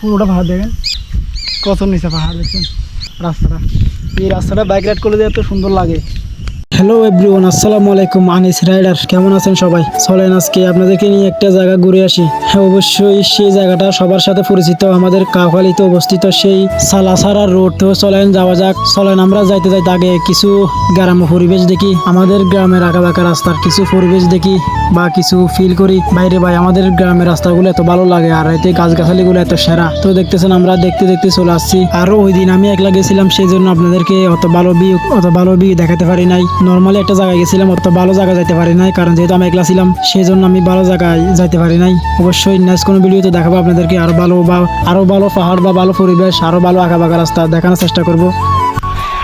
পুরোটা পাহাড় দেখেন কত নিচে পাহাড় দেখছেন রাস্তাটা। এই রাস্তাটা বাইক রাইড করলে এত সুন্দর লাগে। হ্যালো এভরিওয়ান, আসসালামু আলাইকুম। আনিস রাইডার, কেমন আছেন সবাই? চলেন আজকে আপনাদেরকে নিয়ে একটা জায়গা ঘুরে আসি। হ্যাঁ অবশ্যই সেই জায়গাটা সবার সাথে পরিচিত। আমাদের কাউখালিতে অবস্থিত সেই সালাসারা রোড। তো চলেন যাওয়া যাক। চলেন আমরা যাইতে যাইতে আগে কিছু গ্রাম্য পরিবেশ দেখি। আমাদের গ্রামের আঁকা বাঁকা রাস্তার কিছু পরিবেশ দেখি বা কিছু ফিল করি। বাইরে ভাই, আমাদের গ্রামের রাস্তাগুলো এত ভালো লাগে আর এতে গাছগাছালিগুলো এত সেরা। তো দেখতেছেন আমরা দেখতে দেখতে চলে আসছি। আরও ওই দিন আমি একলা গেছিলাম সেই জন্য আপনাদেরকে অত ভালো ভিউ অত ভালো ভিউ দেখাতে পারি নাই। নর্মালি একটা জায়গায় গেছিলাম, অত ভালো জায়গা যাইতে পারি নাই, কারণ যেহেতু আমি একলা ছিলাম সেই জন্য আমি ভালো জায়গায় যাইতে পারি নাই। অবশ্যই নেক্সট কোনো ভিডিওতে দেখাবো আপনাদেরকে আরও ভালো বা আরও ভালো পাহাড় বা ভালো পরিবেশ আরও ভালো আঁকা বাঁকা রাস্তা দেখানোর চেষ্টা করব।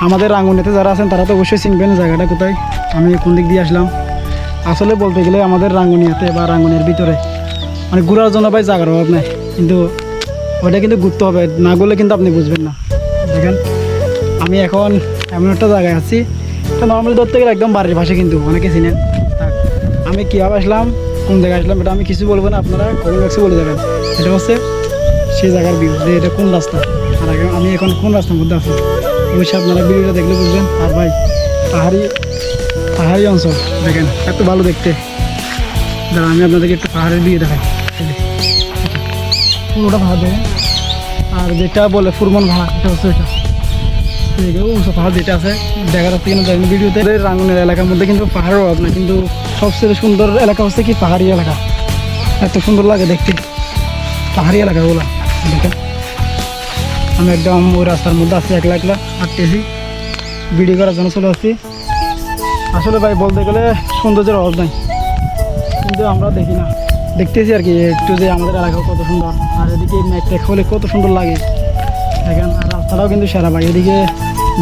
আমাদের রাঙ্গুনিতে যারা আছেন, তারা তো অবশ্যই চিনবেন জায়গাটা কোথায়। আমি কোন দিক দিয়ে আসলাম। আসলে বলতে গেলে আমাদের রাঙ্গুনিয়াতে বা রাঙ্গুনির ভিতরে মানে ঘোরার জন্য ভাই জায়গার অভাব নাই। কিন্তু ওটা কিন্তু ঘুরতে হবে, না গেলে কিন্তু আপনি বুঝবেন না। দেখেন, আমি এখন এমন একটা জায়গায় আছি তো নর্মালি ধরতে গেলে একদম বাড়ির পাশে কিন্তু, অনেকে চিনেন। আমি কীভাবে আসলাম, কোন জায়গায় আসলাম, এটা আমি কিছু বলব না, আপনারা কমেন্ট বক্সে বলে দেবেন। এটা হচ্ছে সেই জায়গার ভিউ যে এটা কোন রাস্তা, আর আমি এখন কোন রাস্তার মধ্যে আছি, অবশ্যই আপনারা ভিডিওটা দেখলে বুঝবেন। আর ভাই, পাহাড়ি পাহাড়ি অঞ্চল, দেখেন, এত ভালো দেখতে। দাঁড়া আমি আপনাদেরকে একটু পাহাড়ের ভিউ দেখাই। পুরোটা পাহাড় দেখেন। আর যেটা বলে ফুরমন ভাড়া, এটা হচ্ছে এটা পাহাড় যেটা আছে দেখা যাচ্ছে দেখেন ভিডিওতে রাঙ্গুনের এলাকার মধ্যে কিন্তু পাহাড়ের অভাব না কিন্তু সবচেয়ে সুন্দর এলাকা হচ্ছে কি পাহাড়ি এলাকা এত সুন্দর লাগে দেখতে পাহাড়ি এলাকাগুলো দেখেন আমি একদম ওই রাস্তার মধ্যে আছি একলা একলা হাঁটতেছি ভিডিও করার জন্য চলে আসছি আসলে ভাই বলতে গেলে সৌন্দর্যের অভাব নাই কিন্তু আমরা দেখি না দেখতেছি আর কি, একটু যে আমাদের এলাকা কত সুন্দর, আর এদিকে ম্যাক ট্যাক হলে কত সুন্দর লাগে। দেখেন, আর রাস্তাটাও কিন্তু সেরা ভাই। এদিকে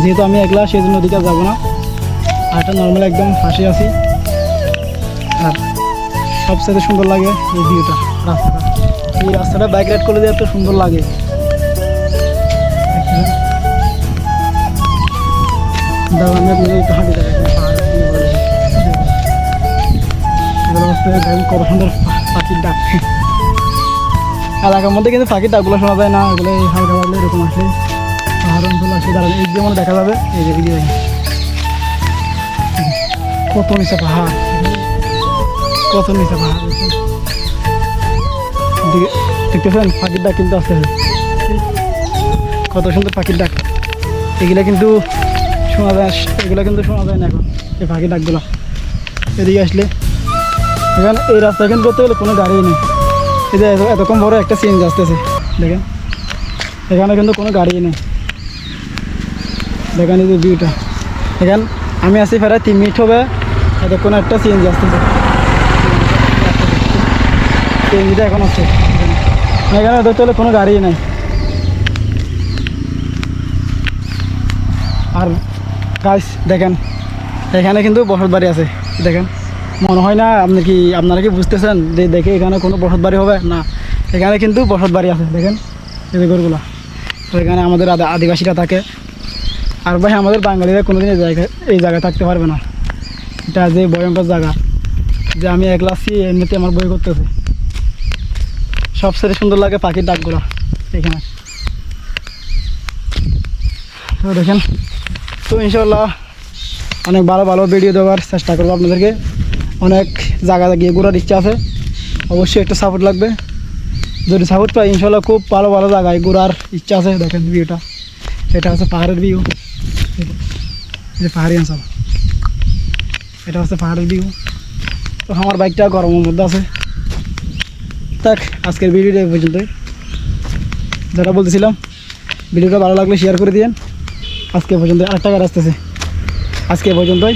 যেহেতু আমি একলা সেই জন্য ওদিকে যাব না। আর একটা নর্মাল একদম ফাঁসি আছি আর সবচেয়ে সুন্দর লাগে এই ভিউটা। রাস্তাটা। এই রাস্তাটা বাইক রাইড করলে এত সুন্দর লাগে। এগুলো কত সুন্দর ডাক। এলাকার মধ্যে কিন্তু পাখির ডাকগুলো শোনা যায় না। এই হালকা এরকম আসে অঞ্চল আসে দাঁড়ান, এই যেমন দেখা যাবে, এই যে ভিডিও কত নিচে পাহাড়। কত নিচে পাহাড়। দেখতেছেন? পাখির ডাক কিন্তু আছে কত সুন্দর পাখির ডাক। এগুলা কিন্তু শোনা যায় এগুলো কিন্তু শোনা যায় না এখন, এই পাখির ডাকগুলো। এদিকে আসলে এখানে এই রাস্তা কিন্তু করতে গেলে কোনো গাড়ি নেই। এই যে এতক্ষণ বড় একটা সিএনজি আসতেছে, দেখেন। এখানে কিন্তু কোনো গাড়ি নেই। দেখেন এই যে ভিউটা দেখেন, আমি আছি প্রায় তিন মিনিট হবে। এতক্ষণ একটা সিএনজি আসতেছে। সিএনজিটা এখন আছে। এখানে ধরতে হলে কোনো গাড়ি নেই। আর গাছ দেখেন, এখানে কিন্তু বসত বাড়ি আছে। দেখেন, মনে হয় না আপনি কি, আপনারা কি বুঝতেছেন যে দেখে এখানে কোনো বসত বাড়ি হবে? না, এখানে কিন্তু বসত বাড়ি আছে। দেখেন, এই ঘরগুলো তো এখানে আমাদের আদিবাসীরা থাকে। আর ভাই, আমাদের বাঙালিরা কোনোদিন এই জায়গায় এই জায়গায় থাকতে পারবে না। এটা যে ভয়ঙ্কর জায়গা, যে আমি একলা আছি এমনিতে আমার বই করতেছে। সবচেয়ে সুন্দর লাগে পাখির ডাকগুলো, এখানে। তো দেখেন, তো ইনশাল্লাহ অনেক ভালো ভালো ভিডিও দেওয়ার চেষ্টা করব আপনাদেরকে। অনেক জায়গা গিয়ে ঘোরার ইচ্ছা আছে, অবশ্যই একটু সাপোর্ট লাগবে। যদি সাপোর্ট পাই ইনশাল্লাহ খুব ভালো ভালো জায়গায় ঘোরার ইচ্ছা আছে, দেখেন ভিউটা এটা হচ্ছে পাহাড়ের ভিউ যে পাহাড়ি অঞ্চল। এটা হচ্ছে পাহাড়ের বিহু তো আমার বাইকটা গরমের মধ্যে আছে। থাক, আজকের ভিডিওটা পর্যন্তই। যেটা বলতেছিলাম, ভিডিওটা ভালো লাগলে শেয়ার করে দিয়েন। আজকে পর্যন্ত আরেকটা গাড়ি আসতেছে। আজকে পর্যন্তই.